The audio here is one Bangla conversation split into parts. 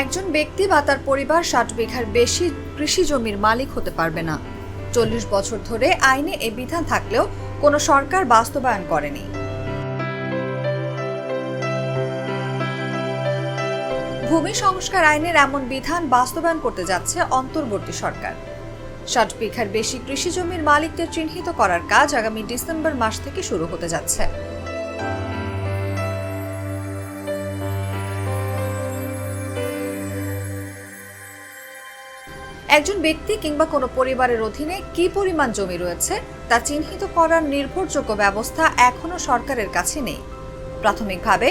একজন ব্যক্তি বা তার পরিবার ষাট বিঘার বেশি কৃষি জমির মালিক হতে পারবে না। চল্লিশ বছর ধরে আইনে এ বিধান থাকলেও কোনো সরকার বাস্তবায়ন করেনি। ভূমি সংস্কার আইনের এমন বিধান বাস্তবায়ন করতে যাচ্ছে অন্তর্বর্তী সরকার। ষাট বিঘার বেশি কৃষি জমির মালিকদের চিহ্নিত করার কাজ আগামী ডিসেম্বর মাস থেকে শুরু হতে যাচ্ছে। একজন ব্যক্তি কিংবা কোনো পরিবারের অধীনে কি পরিমাণ জমি রয়েছে, তা চিহ্নিত করার নির্ভরযোগ্য ব্যবস্থা এখনও সরকারের কাছে নেই। প্রাথমিকভাবে,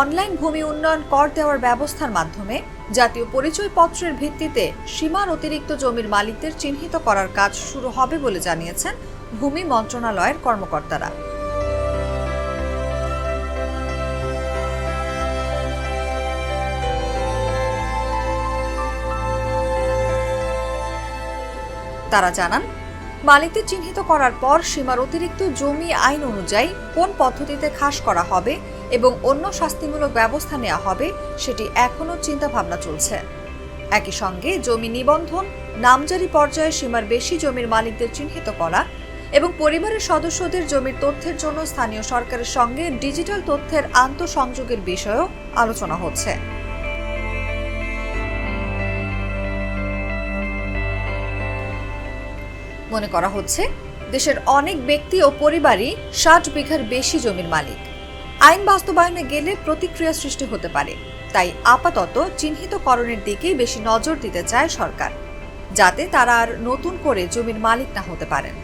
অনলাইন ভূমি উন্নয়ন কর দেওয়ার ব্যবস্থার মাধ্যমে জাতীয় পরিচয়পত্রের ভিত্তিতে সীমার অতিরিক্ত জমির মালিকদের চিহ্নিত করার কাজ শুরু হবে বলে জানিয়েছেন ভূমি মন্ত্রণালয়ের কর্মকর্তারা। তারা জানান, মালিকদের চিহ্নিত করার পর সীমার অতিরিক্ত জমি আইন অনুযায়ী কোন পদ্ধতিতে খাস করা হবে এবং অন্য শাস্তিমূলক ব্যবস্থা নেওয়া হবে সেটি এখনও চিন্তাভাবনা চলছে। একই সঙ্গে জমি নিবন্ধন, নামজারি পর্যায়ে সীমার বেশি জমির মালিকদের চিহ্নিত করা এবং পরিবারের সদস্যদের জমির তথ্যের জন্য স্থানীয় সরকারের সঙ্গে ডিজিটাল তথ্যের আন্তঃসংযোগের বিষয়েও আলোচনা হচ্ছে। মনে করা হচ্ছে, দেশের অনেক ব্যক্তি ও পরিবারই ষাট বিঘার বেশি জমির মালিক। আইন বাস্তবায়নে গেলে প্রতিক্রিয়া সৃষ্টি হতে পারে, তাই আপাতত চিহ্নিতকরণের দিকেই বেশি নজর দিতে চায় সরকার, যাতে তারা আর নতুন করে জমির মালিক না হতে পারেন।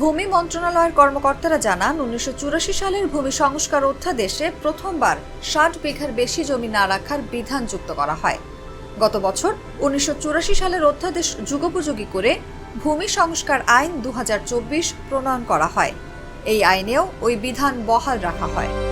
ভূমি মন্ত্রণালয়ের কর্মকর্তারা জানান, উনিশশো চুরাশি সালের ভূমি সংস্কার অধ্যাদেশে প্রথমবার ষাট বিঘার বেশি জমি না রাখার বিধান যুক্ত করা হয়। গত বছর উনিশশো চুরাশি সালের অধ্যাদেশ যুগোপযোগী করে ভূমি সংস্কার আইন দু হাজার চব্বিশ প্রণয়ন করা হয়। এই আইনেও ওই বিধান বহাল রাখা হয়।